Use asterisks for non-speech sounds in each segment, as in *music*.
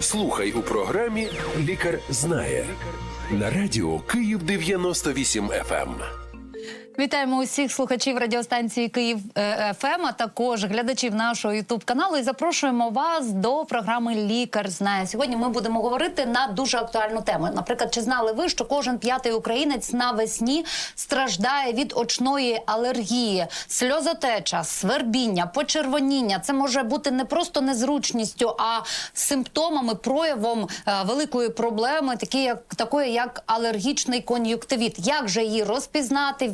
Слухай у програмі Лікар знає на радіо Київ 98 FM. Вітаємо усіх слухачів радіостанції Київ е, ФМ, а також глядачів нашого Ютуб каналу. І запрошуємо вас до програми Лікар знає. Сьогодні ми будемо говорити на дуже актуальну тему. Наприклад, чи знали ви, що кожен п'ятий українець навесні страждає від очної алергії, сльозотеча, свербіння, почервоніння. Це може бути не просто незручністю, а симптомами, проявом е, великої проблеми, такі як такої, як алергічний кон'юктивіт. Як же її розпізнати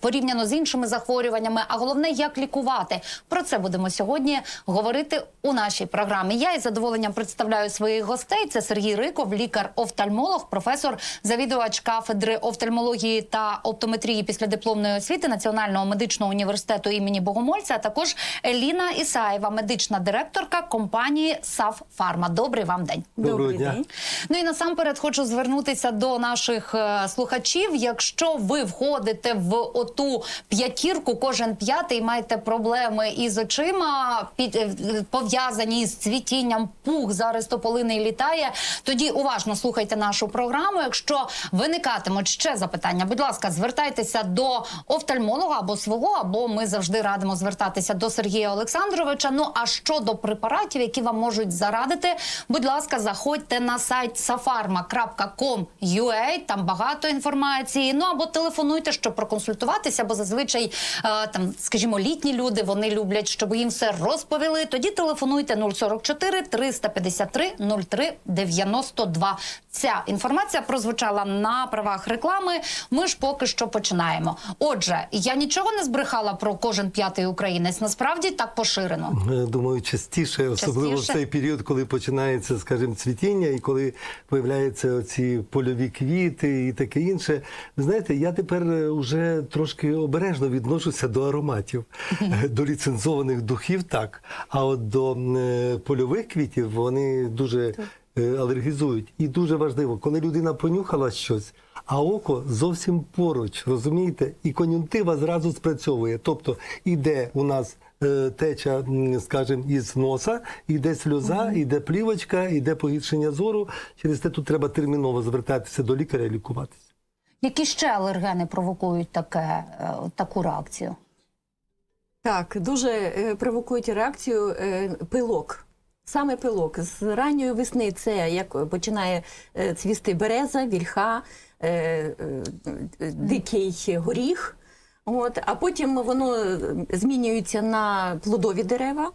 порівняно з іншими захворюваннями? А головне, як лікувати? Про це будемо сьогодні говорити у нашій програмі. Я із задоволенням представляю своїх гостей. Це Сергій Риков, лікар-офтальмолог, професор, завідувач кафедри офтальмології та оптометрії після дипломної освіти Національного медичного університету імені Богомольця. А також Еліна Ісаєва, медична директорка компанії САФ Фарма. Добрий вам день. Добрий день. Ну і насамперед хочу звернутися до наших е, слухачів. Якщо ви входите в оту п'ятірку, кожен п'ятий маєте проблеми із очима, під е, пов'язані з цвітінням, пух зараз тополиний літає. Тоді уважно слухайте нашу програму. Якщо виникатимуть ще запитання, будь ласка, звертайтеся до офтальмолога або свого, або ми завжди радимо звертатися до Сергія Олександровича. Ну а щодо препаратів, які вам можуть зарадити, будь ласка, заходьте на сайт safarma.com.ua, там багато інформації. Ну або телефонуйте, щоб проконсультуватися, бо зазвичай е, там, скажімо, літні люди вони люблять, щоб їм все розповіли. Тоді телефонуйте 044 353 03 92. Ця інформація прозвучала на правах реклами. Ми ж поки що починаємо. Отже, я нічого не збрехала про кожен п'ятий українець. Насправді так поширено. Е, Думаю, частіше, особливо Частіше? в цей період, коли починається, скажімо, цвітіння, і коли появляються оці польові квіти і таке інше. Ви знаєте, я тепер вже трошки обережно відношуся до ароматів, *laughs* до ліцензованих духів, так. А от до е, польових квітів вони дуже е, алергізують. І дуже важливо, коли людина понюхала щось. А око зовсім поруч, розумієте? І кон'юнктива зразу спрацьовує. Тобто іде у нас е, теча, скажімо, із носа, іде сльоза, іде плівочка, іде погіршення зору. Через те тут треба терміново звертатися до лікаря і лікуватися. Які ще алергени провокують таке, е, таку реакцію? Так, дуже е, провокують реакцію е, пилок. Саме пилок. З ранньої весни це як починає цвісти береза, вільха, дикий горіх. От, а потім воно змінюється на плодові дерева.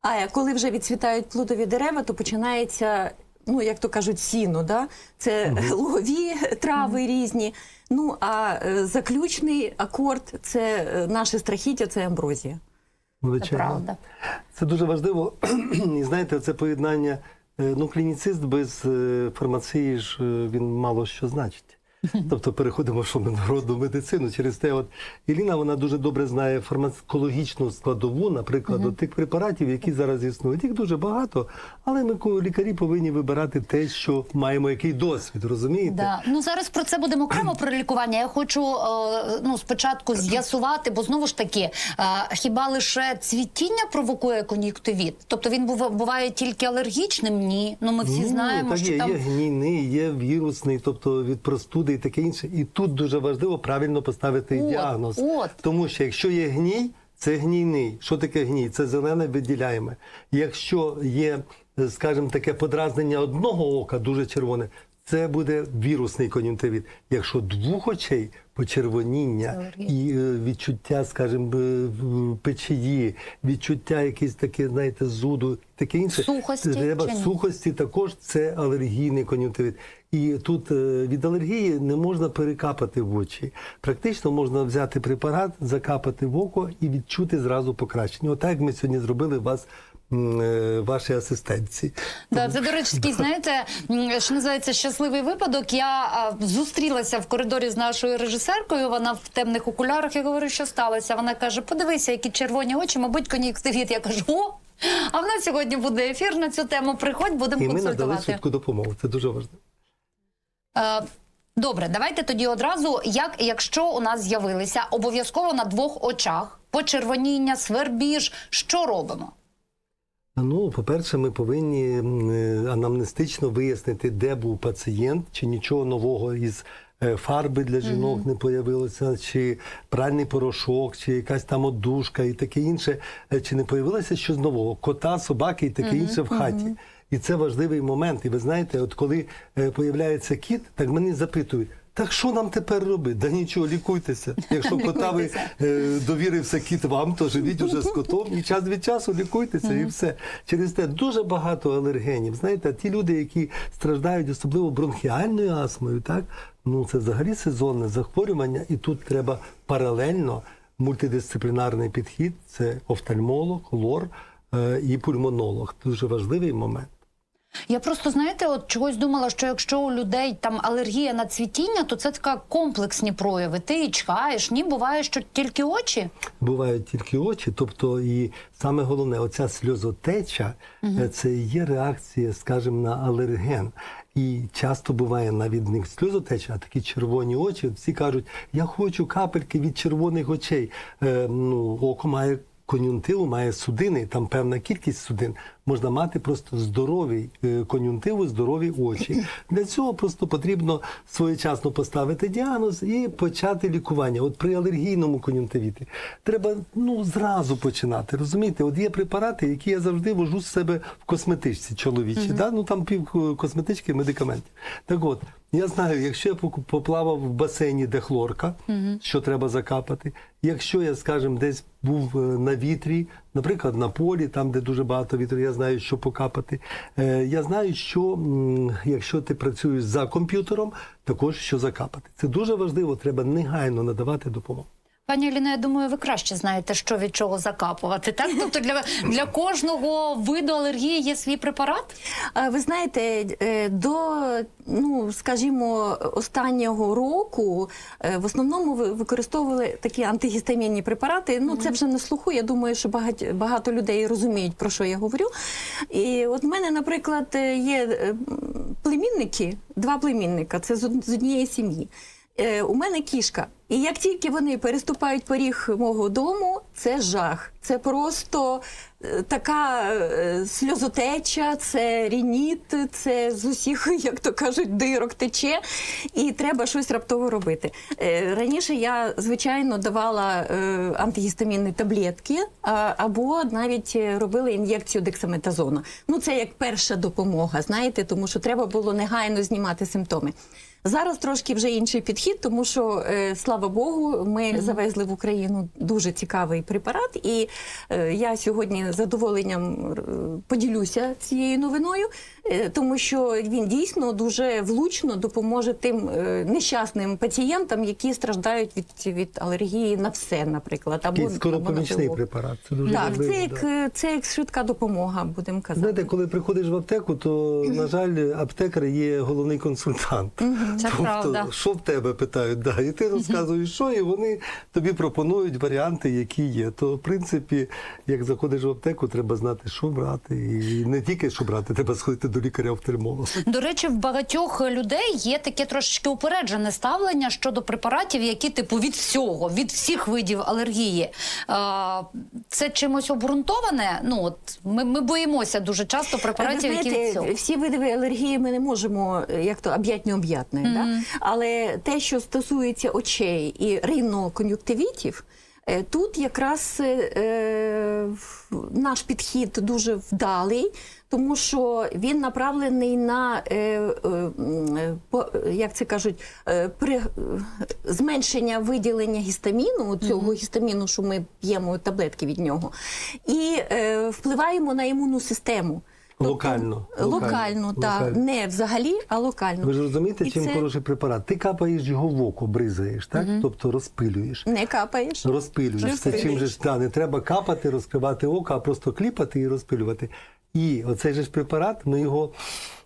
А коли вже відцвітають плодові дерева, то починається, ну як то кажуть, сіно. Да? Це *laughs* лугові трави різні. Ну а е, заключний акорд це е, наше страхіття, це амброзія. Це правда. Це дуже важливо. *clears throat* І знаєте, це поєднання. е, Ну, клініцист без фармації ж він мало що значить. *laughs* Тобто переходимо що ми народну медицину. Через те, от Іліна вона дуже добре знає фармакологічну складову, наприклад, от тих препаратів, які зараз існують. Їх дуже багато, але ми лікарі повинні вибирати те, що маємо який досвід, розумієте? Да. Ну зараз про це будемо окремо *clears throat* про лікування. Я хочу е, ну спочатку з'ясувати, бо знову ж таки, е, хіба лише цвітіння провокує кон'юктивіт? Тобто він бува- буває тільки алергічним? Ні. Ну ми всі Ні, знаємо, так що є, там є гнійний, є вірусний, тобто від простуди і таке інше. І тут дуже важливо правильно поставити От, діагноз. от. Тому що якщо є гній, це гнійний. Що таке гній? Це зелене виділяєме. Якщо є, скажімо, таке подразнення одного ока, дуже червоне, це буде вірусний кон'юнктивіт. Якщо двох очей почервоніння і е, відчуття, скажімо, е, печії, відчуття якесь таке, знаєте, зуду, таке інше. Сухості Треба сухості також це алергійний кон'юнктивіт. І тут е, від алергії не можна перекапати в очі. Практично можна взяти препарат, закапати в око і відчути зразу покращення. Отак як ми сьогодні зробили вас. е, Вашій асистентці. Да, це, до речі, такий, знаєте, що називається щасливий випадок. Я зустрілася в коридорі з нашою режисеркою. Вона в темних окулярах. Я говорю, що сталося. Вона каже: подивися, які червоні очі, мабуть, кон'юктивіт. Я кажу, о, а в нас сьогодні буде ефір на цю тему. Приходь, будемо І ми надали консультувати. швидку допомогу. Це дуже важливо. Е, Добре, давайте тоді одразу, як якщо у нас з'явилися обов'язково на двох очах почервоніння, свербіж, що робимо? Ну, по-перше, ми повинні е, анамнестично вияснити, де був пацієнт, чи нічого нового із е, фарби для жінок не появилося, чи пральний порошок, чи якась там одушка і таке інше, чи не появилося щось нового, кота, собаки і таке інше в хаті. І це важливий момент. І ви знаєте, от коли е, появляється кіт, так мені запитують. Так що нам тепер робити? Да нічого, лікуйтеся. Якщо *laughs* кота ви е, довірився кіт вам, то живіть уже з котом і час від часу лікуйтеся і все. Через те дуже багато алергенів. Знаєте, ті люди, які страждають особливо бронхіальною астмою, так ну це взагалі сезонне захворювання, і тут треба паралельно мультидисциплінарний підхід. Це офтальмолог, лор е, і пульмонолог. Дуже важливий момент. Я просто знаєте, от чогось думала, що якщо у людей там алергія на цвітіння, то це така комплексні прояви. Ти і чхаєш, ні, буває, що тільки очі. бувають тільки очі, тобто і саме головне, оця сльозотеча е, це є реакція, скажімо, на алерген. І часто буває навіть не сльозотеча, а такі червоні очі. Всі кажуть, я хочу капельки від червоних очей. Е, ну, око має кон'юнктиву, має судини, там певна кількість судин. Можна мати просто здоровий е, кон'юнктиву, здорові очі. Для цього просто потрібно своєчасно поставити діагноз і почати лікування. От при алергійному кон'юнктивіті треба ну зразу починати. Розумієте, от є препарати, які я завжди вожу з себе в косметичці чоловічі. Да? Ну там пів е, косметички медикаментів. Так от. Я знаю, якщо я поплавав в басейні, де хлорка, що треба закапати. Якщо я, скажімо, десь був е, на вітрі, наприклад, на полі, там, де дуже багато вітру, я знаю, що покапати. Е, Я знаю, що якщо ти працюєш за комп'ютером, також що закапати. Це дуже важливо, треба негайно надавати допомогу. Пані Аліна, я думаю, ви краще знаєте, що від чого закапувати. Так, тобто для, для кожного виду алергії є свій препарат. Ви знаєте, е, до ну скажімо, останнього року е, в основному ви- використовували такі антигістамінні препарати. Ну це вже на слуху. Я думаю, що багать, багато людей розуміють про що я говорю. І от в мене, наприклад, е, є племінники, два племінника. Це з однієї сім'ї. Е, У мене кішка. І як тільки вони переступають поріг мого дому, це жах. Це просто е, така е, сльозотеча, це рініт, це з усіх, *laughs* як то кажуть, дирок тече, і треба щось раптово робити. Е, Раніше я, звичайно, давала антигістамінні таблетки або навіть робила ін'єкцію дексаметазону. Ну, це як перша допомога, знаєте, тому що треба було негайно знімати симптоми. Зараз трошки вже інший підхід, тому що е, слава Богу, ми завезли в Україну дуже цікавий препарат, і е, я сьогодні з задоволенням е, поділюся цією новиною, тому що він дійсно дуже влучно допоможе тим е, нещасним пацієнтам, які страждають від, від алергії на все, наприклад, або, скоропомічний препарат. Це дуже Так, важливо. це як, да. е, це як швидка допомога, будемо казати. Знаєте, коли приходиш в аптеку, то на жаль, аптекар є головний консультант. Це правда. що в тебе питають, да, і ти розказуєш, що, і вони тобі пропонують варіанти, які є. То в принципі, як заходиш в аптеку, треба знати, що брати, і не тільки що брати, треба сходити до лікаря офтальмолога. До речі, в багатьох людей є таке трошечки упереджене ставлення щодо препаратів, які типу від всього, від всіх видів алергії. А, це чимось обґрунтоване. Ну от ми, ми боїмося дуже часто препаратів, Ви які від цього. всі види алергії ми не можемо як то об'ять необ'ятне. Да? Але те, що стосується очей і ринокон'юктивітів, е, тут якраз е, е, наш підхід дуже вдалий. Тому що він направлений на е, е, е, по- як це кажуть, е, при е, зменшення виділення гістаміну, цього гістаміну, що ми п'ємо таблетки від нього, і е, впливаємо на імунну систему. Локально, Локально, локально, так. локально. Не взагалі, а локально. Ви ж розумієте, І чим це хороший препарат? Ти капаєш його в око, бризаєш, так? Тобто розпилюєш. Не капаєш. Розпилюєш. Це чим же ж да, не треба капати, розкривати око, а просто кліпати і розпилювати. І оцей же ж препарат, ми його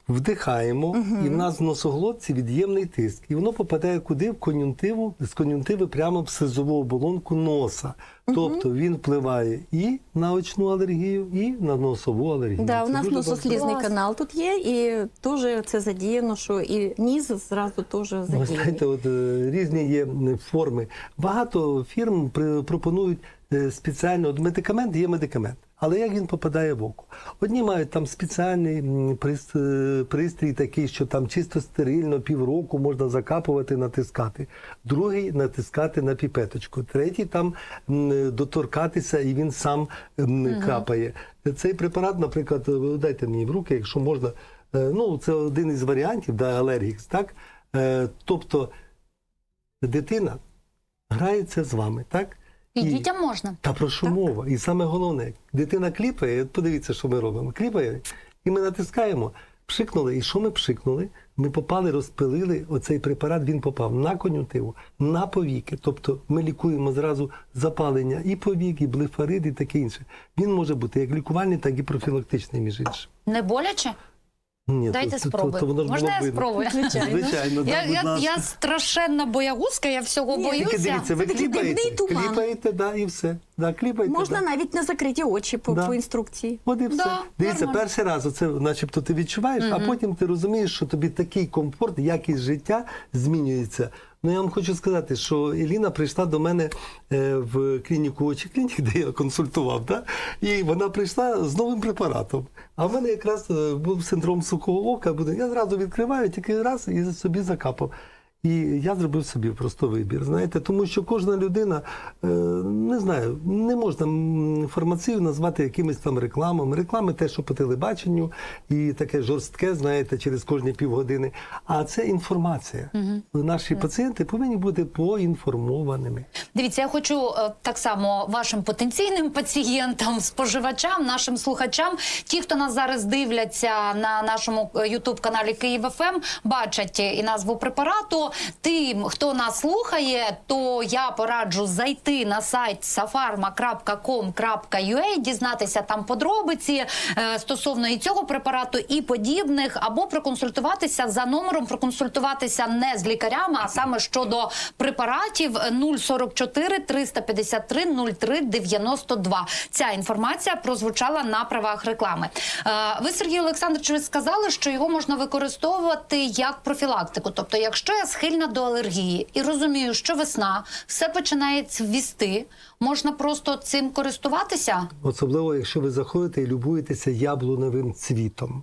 вдихаємо, і в нас в носоглотці від'ємний тиск. І воно попадає куди? В кон'юнктиву, з кон'юнктиви прямо в слизову оболонку носа. Тобто він впливає і на очну алергію, і на носову алергію. Да, у нас носослізний важливо. канал тут є, і теж це задіяно, що і ніс зразу теж Ви знаєте, от е, різні є форми. Багато фірм пропонують е, спеціально от медикамент є медикамент. Але як він попадає в око? Одні мають там спеціальний е, пристрій, такий, що там чисто стерильно півроку можна закапувати, натискати. Другий натискати на піпеточку. Третій там доторкатися, і він сам капає. Цей препарат, наприклад, ви дайте мені в руки, якщо можна. Е, Ну, це один із варіантів, да, алергікс, так? Е, Тобто дитина грається з вами, так? І дітям можна. Та про що мова? І саме головне, дитина кліпає, подивіться, що ми робимо. Кліпає, і ми натискаємо, пшикнули. І що ми пшикнули? Ми попали, розпилили оцей препарат, він попав на кон'юнктиву, на повіки. Тобто ми лікуємо зразу запалення і повік, і блефарид, і таке інше. Він може бути як лікувальний, так і профілактичний, між іншим. Не боляче? Ні, Дайте то- то- спробую. то воно Можна я спробую? Звичайно, да, Я, будь я, ласка. я страшенна боягузка, я всього Ні, боюся. Тільки дивіться, ви Це такий кліпаєте, дивний туман. кліпаєте, да, і все. Да, кліпаєте, Можна да. навіть на закриті очі по, Да. по інструкції. От і все. Да, Дивіться, нормально. перший раз оце, начебто, ти відчуваєш, а потім ти розумієш, що тобі такий комфорт, якість життя змінюється. Ну я вам хочу сказати, що Еліна прийшла до мене е, в клініку очі клінік, де я консультував, да? і вона прийшла з новим препаратом. А в мене якраз е, був синдром сухого ока. Я зразу відкриваю, тільки раз і собі закапав. І я зробив собі просто вибір, знаєте, тому що кожна людина, е, не знаю, не можна фармацію назвати якимись там рекламами. Реклами те, що по телебаченню, і таке жорстке, знаєте, через кожні півгодини. А це інформація. Наші пацієнти повинні бути поінформованими. Дивіться, я хочу е, так само вашим потенційним пацієнтам, споживачам, нашим слухачам, ті, хто нас зараз дивляться на нашому Ютуб каналі Київ ФМ, бачать і назву препарату. Тим, хто нас слухає, то я пораджу зайти на сайт safarma.com.ua, дізнатися там подробиці е, стосовно і цього препарату, і подібних, або проконсультуватися за номером, проконсультуватися не з лікарями, а саме щодо препаратів 044 353 03 92. Ця інформація прозвучала на правах реклами. Е, Ви, Сергій Олександрович, ви сказали, що його можна використовувати як профілактику. Тобто, якщо я схильна до алергії і розумію, що весна все починає цвісти, можна просто цим користуватися. Особливо, якщо ви заходите і любуєтеся яблуневим цвітом.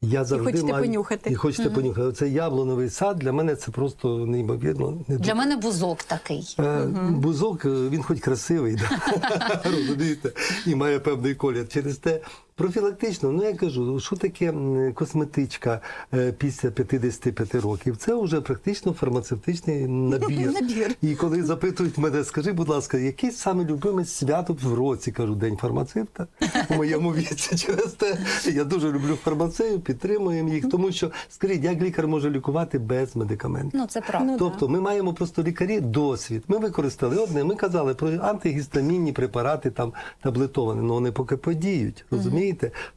Я завжди хочете маю... понюхати. І хочете понюхати. Це яблуневий сад для мене це просто неймовірно. Не Для мене бузок такий. Е, Бузок, е, він хоч красивий, *laughs* розумієте, і має певний колір. Через те профілактично, ну я кажу, що таке косметичка е, після 55 років? Це вже практично фармацевтичний набір. *laughs* Набір. І коли запитують мене, скажи, будь ласка, яке саме любиме свято в році? Кажу, День фармацевта у моєму віці. *laughs* Через те я дуже люблю фармацею, підтримуємо їх, тому що скажіть, як лікар може лікувати без медикаментів? Ну це правда. Ну, Тобто ми маємо просто лікарі досвід. Ми використали одне. Ми казали про антигістамінні препарати там таблетовані, але вони поки подіють. Розумієте?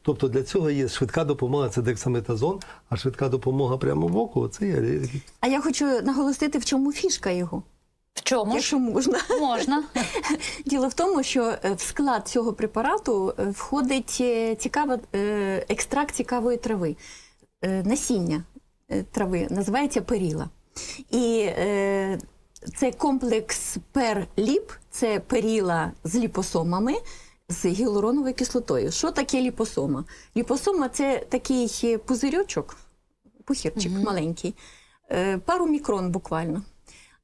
Тобто для цього є швидка допомога, це дексаметазон, а швидка допомога прямо в око це є алергія. А я хочу наголосити, в чому фішка його, В чому якщо можна. можна? *laughs* Діло в тому, що е, в склад цього препарату е, входить е, цікава екстракт цікавої трави, насіння трави, називається періла. І е, це комплекс перліп, це періла з ліпосомами. З гіалуроновою кислотою. Що таке ліпосома? Ліпосома це такий е, пузирьочок, пухірчик маленький, е, пару мікрон буквально.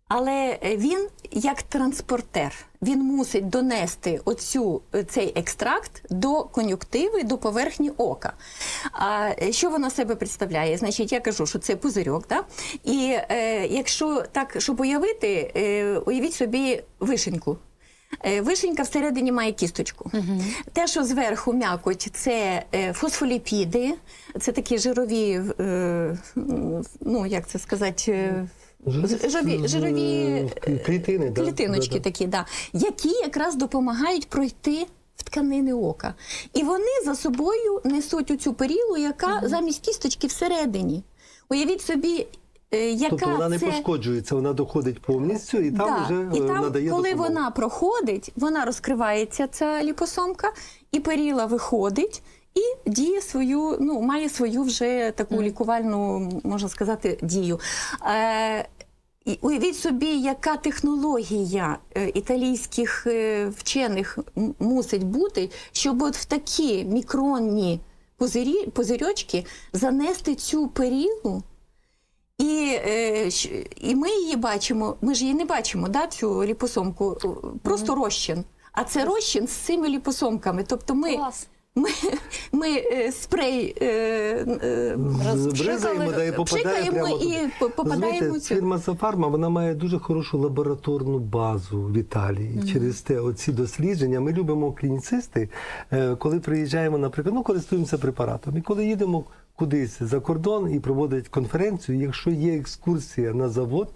Але е, він як транспортер, він мусить донести оцю, цей екстракт до кон'юктиви, до поверхні ока. А що воно себе представляє? Значить, я кажу, що це пузирьок, да? і е, якщо так, щоб уявити, е, уявіть собі вишеньку. Е, Вишенька всередині має кісточку. Те, що зверху м'якоть, це е, фосфоліпіди, це такі жирові, е, ну як це сказати, жирові, жирові клітини, клітиночки да, да. такі, да, які якраз допомагають пройти в тканини ока. І вони за собою несуть оцю перілу, яка замість кісточки всередині. Уявіть собі, яка Тобто вона не це... пошкоджується, вона доходить повністю і там Да, вже і е, там, надає коли допомогу. вона проходить, вона розкривається, ця ліпосомка, і періла виходить. І діє свою, ну має свою вже таку лікувальну, можна сказати, дію. Е, І уявіть собі, яка технологія е, італійських е, вчених мусить бути, щоб от в такі мікронні позирі, позирьочки занести цю перілу. І, е, і ми її бачимо, ми ж її не бачимо, да, цю ліпосомку, просто розчин. А це розчин з цими ліпосомками. Тобто ми, Клас. ми, ми е, спрей е, е, да, і попадає прямо і попадаємо цю. Фірма Софарма вона має дуже хорошу лабораторну базу в Італії. Через те, оці дослідження. Ми любимо клініцисти, е, коли приїжджаємо, наприклад, ну користуємося препаратом. І коли їдемо кудись за кордон і проводять конференцію, якщо є екскурсія на завод,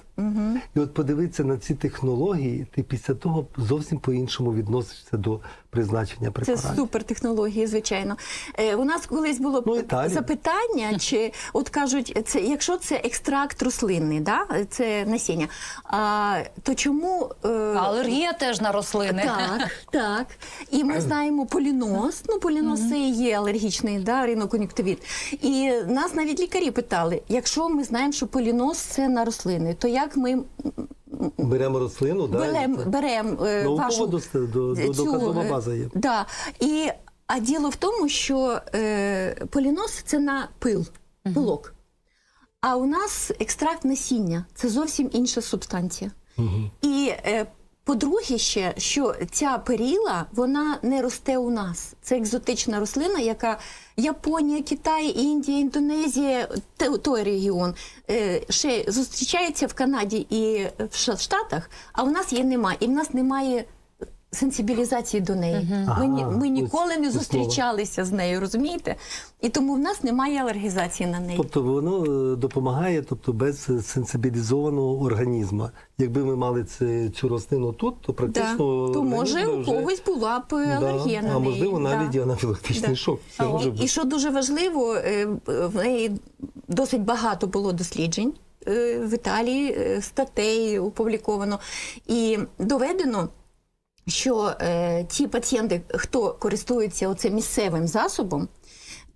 і от подивитися на ці технології, ти після того зовсім по-іншому відносишся до призначення Це препаратів. супер технології, звичайно. Е, у нас колись було Ну, запитання, чи от кажуть, це якщо це екстракт рослинний, да? це насіння, а, то чому е, Алергія теж на рослини. Так, так. І ми *clears throat* знаємо полінос. Ну, полінос це і є алергічний да, ринокон'юктивіт. І нас навіть лікарі питали: якщо ми знаємо, що полінос це на рослини, то як ми Беремо рослину, да, беремо і- берем, е, вашу до- до- цю, доказова е, база є. Да. І, а діло в тому, що е, полінос це на пил, пилок. А у нас екстракт насіння це зовсім інша субстанція. І е, по-друге, ще що ця періла вона не росте у нас. Це екзотична рослина, яка Японія, Китай, Індія, Індонезія, той регіон е, ще зустрічається в Канаді і в Штатах, а у нас її немає. І в нас немає. Сенсибілізації до неї. Ми, ні- Ага, ми ніколи не зустрічалися з нею, розумієте? І тому в нас немає алергізації на неї. Тобто воно е, допомагає, тобто без е, сенсибілізованого організму. Якби ми мали це, цю рослину тут, то Да. практично То може у вже- когось була б Да, алергія на а можливо навіть Да. і анафілактичний Да. шок. Це І- може І бути. що дуже важливо, е, в неї досить багато було досліджень е, в Італії, е, статей опубліковано. І доведено, що е, ті пацієнти, хто користується оцим місцевим засобом,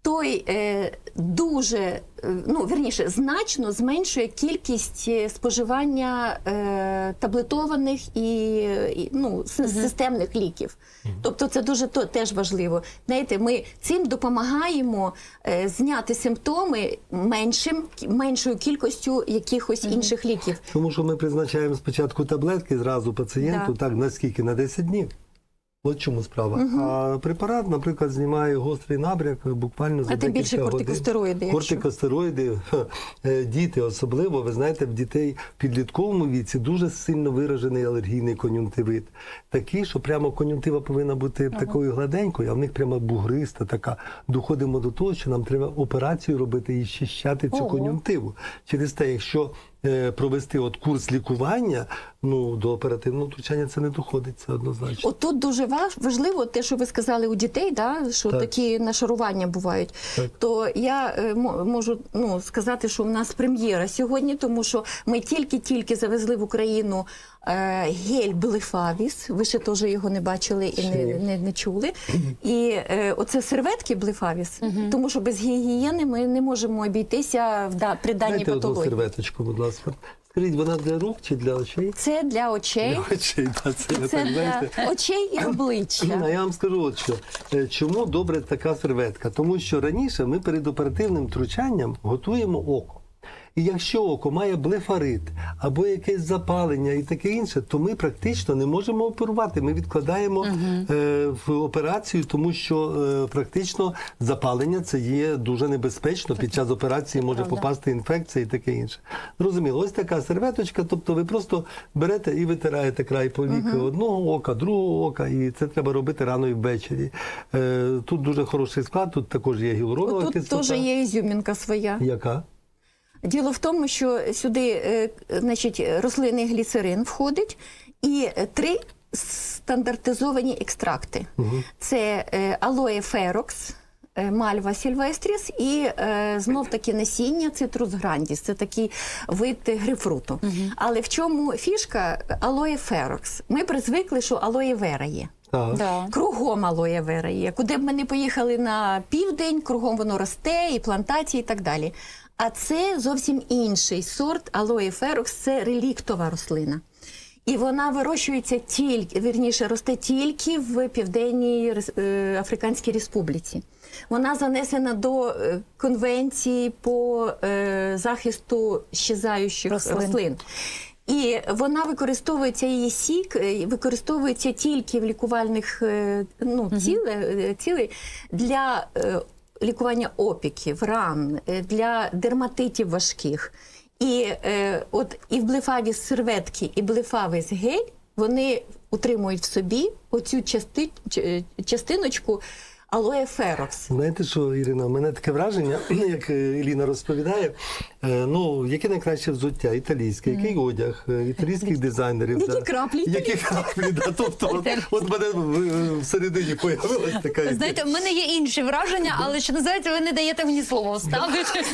той е, дуже, е, ну верніше, значно зменшує кількість е, споживання е, таблетованих і, і ну, системних ліків. Тобто це дуже то, теж важливо. Знаєте, ми цим допомагаємо е, зняти симптоми меншим, меншою кількістю якихось інших ліків. Тому що ми призначаємо спочатку таблетки зразу пацієнту, Да. так наскільки на 10 днів. От чому справа. А препарат, наприклад, знімає гострий набряк буквально за А декілька більше годин. кортикостероїди. Кортикостероїди, е, діти особливо, ви знаєте, в дітей в підлітковому віці дуже сильно виражений алергійний кон'юнктивит. Такий, що прямо кон'юнктива повинна бути такою гладенькою, а в них прямо бугриста така. Доходимо до того, що нам треба операцію робити і щищати цю кон'юнктиву. Через те, якщо провести от курс лікування, ну до оперативного втручання це не доходить, це однозначно. От тут дуже важ- важливо те, що ви сказали у дітей, да, що Так. такі нашарування бувають. Так. То я е, мо- можу ну, сказати, що в нас прем'єра сьогодні, тому що ми тільки-тільки завезли в Україну е, гель блефавіс. Ви ще теж його не бачили і не, не, не чули. І е, оце серветки блефавіс, тому що без гігієни ми не можемо обійтися в да, при даній Дайте одну патології. серветочку, будь ласка. Скажіть, вона для рук чи для очей? Це для очей, Для очей, да, це, це так для знаєте. очей і *clears throat* А обличчя. я вам скажу, от що Е, чому добре така серветка? Тому що раніше ми перед оперативним втручанням готуємо око. І якщо око має блефарит або якесь запалення і таке інше, то ми практично не можемо оперувати. Ми відкладаємо е, в операцію, тому що е, практично запалення це є дуже небезпечно. Під час операції може правда. попасти інфекція і таке інше. Зрозуміло, ось така серветочка, тобто ви просто берете і витираєте край повіки одного ока, другого ока, і це треба робити рано і ввечері. Е, тут дуже хороший склад, тут також є гіалуронова Тут теж є ізюмінка своя. Яка? Діло в тому, що сюди е, значить, рослинний гліцерин входить і три стандартизовані екстракти. Це е, алоє ферокс, е, мальва сільвестріс і знов таки насіння цитрус грандіс. Це такий вид грейпфруту. Але в чому фішка алоє ферокс? Ми призвикли, що алоє вера є. Да. Кругом алоє вера є. Куди б ми не поїхали на південь, кругом воно росте, і плантації, і так далі. А це зовсім інший сорт алоє ферокс, це реліктова рослина. І вона вирощується тільки, вірніше, росте тільки в Південній е, Африканській Республіці. Вона занесена до е, конвенції по е, захисту щезаючих Рослин. рослин. І вона використовується її сік, використовується тільки в лікувальних ну, ціле, цілей для лікування опіків, ран, е, для дерматитів важких. І е, от і блефавіс серветки, і блефавіс гель вони утримують в собі оцю части, частиночку алоє ферокс. Знаєте що, Ірина, у мене таке враження, *clears throat* як Іліна Еліна розповідає, е, ну, яке найкраще взуття, італійське, який одяг, е, італійських дизайнерів. Які да. краплі. Які краплі, да. Тобто, от, от мене в- всередині появилась така ідея. Знаєте, в мене є інші враження, але що називається, ви не даєте мені слово вставити.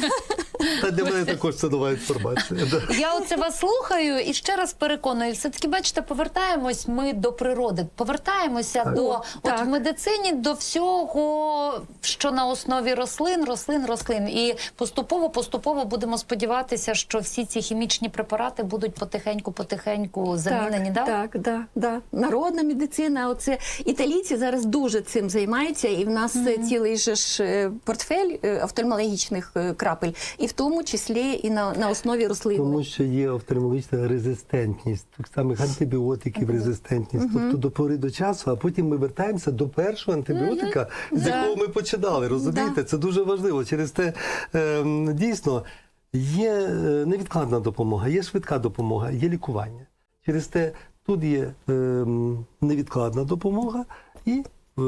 Та для мене також це нова інформація. Да. Я оце вас слухаю і ще раз переконую. Все таки, бачите, повертаємось ми до природи, повертаємося до от так. в медицині до всього, що на основі рослин, рослин, рослин. І поступово, поступово будемо сподіватися, що всі ці хімічні препарати будуть потихеньку, потихеньку замінені. да? Так, да, да. Народна медицина. Оце італійці зараз дуже цим займаються, і в нас е, цілий же ж е, портфель е, офтальмологічних крапель, і в тому числі і на, на основі рослин. Тому що є офтальмологічна резистентність, тих самих антибіотиків, резистентність. Тобто до пори до часу, а потім ми вертаємося до першого антибіотика, з якого ми починали. Розумієте? Це дуже важливо. Через те ем, дійсно є е, невідкладна допомога, є швидка допомога, є лікування. Через те тут є ем, невідкладна допомога і е,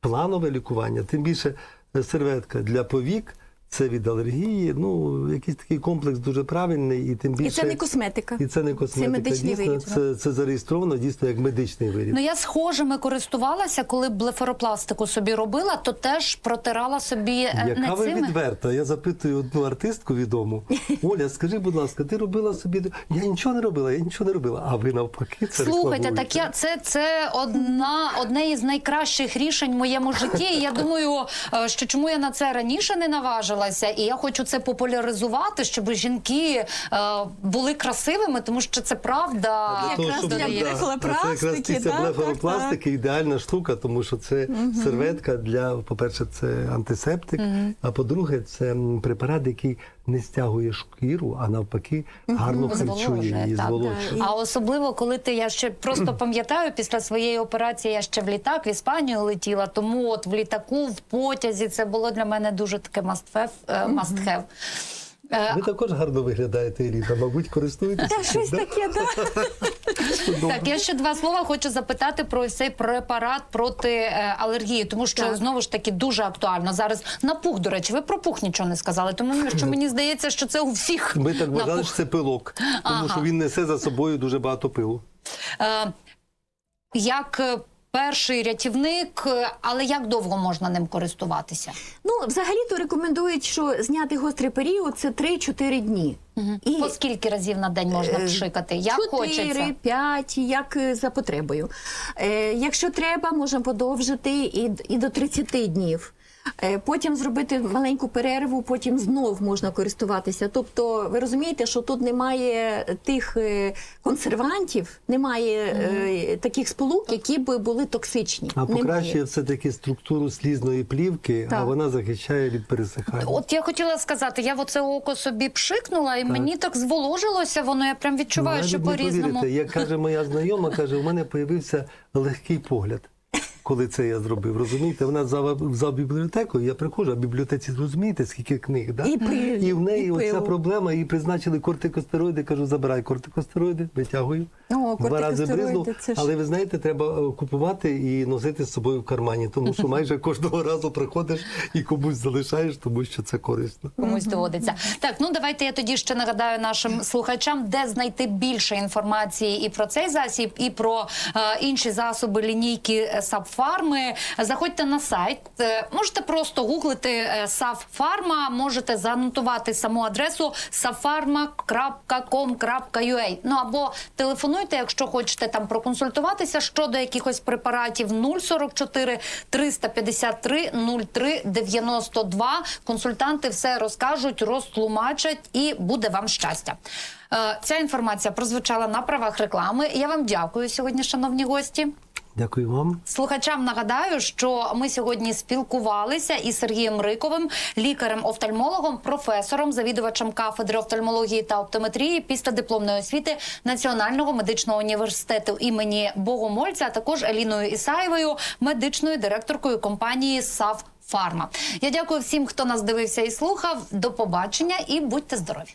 планове лікування. Тим більше е, серветка для повік. Це від алергії, ну якийсь такий комплекс дуже правильний, і тим більше І це не косметика. і це не косметика. медичний дійсно, виріб. Це, це зареєстровано дійсно як медичний виріб. Ну я схожими користувалася, коли блефаропластику собі робила, то теж протирала собі е, Яка не ви цими. відверта? Я запитую одну артистку відому. *laughs* Оля, скажи, будь ласка, ти робила собі. Я нічого не робила, я нічого не робила. А ви навпаки це Слухайте, так я це, це одна одне із найкращих рішень в моєму житті. І я думаю, е, що чому я на це раніше не наважилася, і я хочу це популяризувати, щоб жінки е, були красивими, тому що це правда. Для того, Якраз щоб- для да. блефаропластики, Це якраз після да, так, ідеальна штука, тому що це серветка для, по-перше, це антисептик, а по-друге, це препарат, який не стягує шкіру, а навпаки гарно харчує її, зволочує. А особливо, коли ти я ще просто *clears throat* пам'ятаю, після своєї операції я ще в літак в Іспанію летіла. Тому от в літаку, в потязі це було для мене дуже таке must have. е, must have. Е, Ви також гарно виглядаєте, Еліна, мабуть, користуєтеся. Та щось да? таке, да. Так, я ще два слова хочу запитати про цей препарат проти е, алергії, тому що Так. знову ж таки дуже актуально зараз. На пух, до речі, ви про пух нічого не сказали, тому що мені здається, що це у всіх Ми так на вважали, пух. що це пилок, тому Ага. що він несе за собою дуже багато пилу. Е, як е, перший рятівник, е, але як довго можна ним користуватися? Ну, взагалі-то рекомендують, що зняти гострий період це 3-4 дні. І По скільки разів на день можна Е, пшикати? Як 4, хочеться? 5, як е, за потребою. Е, якщо треба, можемо подовжити і, і до 30 днів. Е, Потім зробити маленьку перерву, потім знов можна користуватися. Тобто, ви розумієте, що тут немає тих е, консервантів, немає е, таких сполук, які б були токсичні. А Немає. покращує все-таки структуру слізної плівки, а вона захищає від пересихання. От я хотіла сказати, я в оце око собі пшикнула, і мені так зволожилося воно. Я прям відчуваю, Ну, що по-різному. повірите, Як каже моя знайома, каже, у мене появився легкий погляд. Коли це я зробив, розумієте, вона взяла, взяла бібліотеку, я приходжу, а в бібліотеці розумієте, скільки книг, да? І пиль, і в неї і оця пил. проблема, їй призначили кортикостероїди, кажу, забирай кортикостероїди, витягую. О, Два рази кортикостероїди, бризну, ж- але ви знаєте, треба е, купувати і носити з собою в кармані, тому що майже *laughs* кожного разу приходиш і комусь залишаєш, тому що це корисно. комусь доводиться. Так, ну давайте я тоді ще нагадаю нашим слухачам, де знайти більше інформації і про цей засіб, і про е, інші засоби лінійки е, Фарми. Заходьте на сайт. Е, Можете просто гуглити е, САФ Фарма, можете занотувати саму адресу safarma.com.ua. Ну або телефонуйте, якщо хочете там проконсультуватися щодо якихось препаратів 044 353 03 92. Консультанти все розкажуть, розтлумачать і буде вам щастя. Е, Ця інформація прозвучала на правах реклами. Я вам дякую сьогодні, шановні гості. Дякую вам. Слухачам нагадаю, що ми сьогодні спілкувалися із Сергієм Риковим, лікарем-офтальмологом, професором, завідувачем кафедри офтальмології та оптометрії після дипломної освіти Національного медичного університету імені Богомольця, а також Еліною Ісаєвою, медичною директоркою компанії САВ Фарма. Я дякую всім, хто нас дивився і слухав. До побачення і будьте здорові.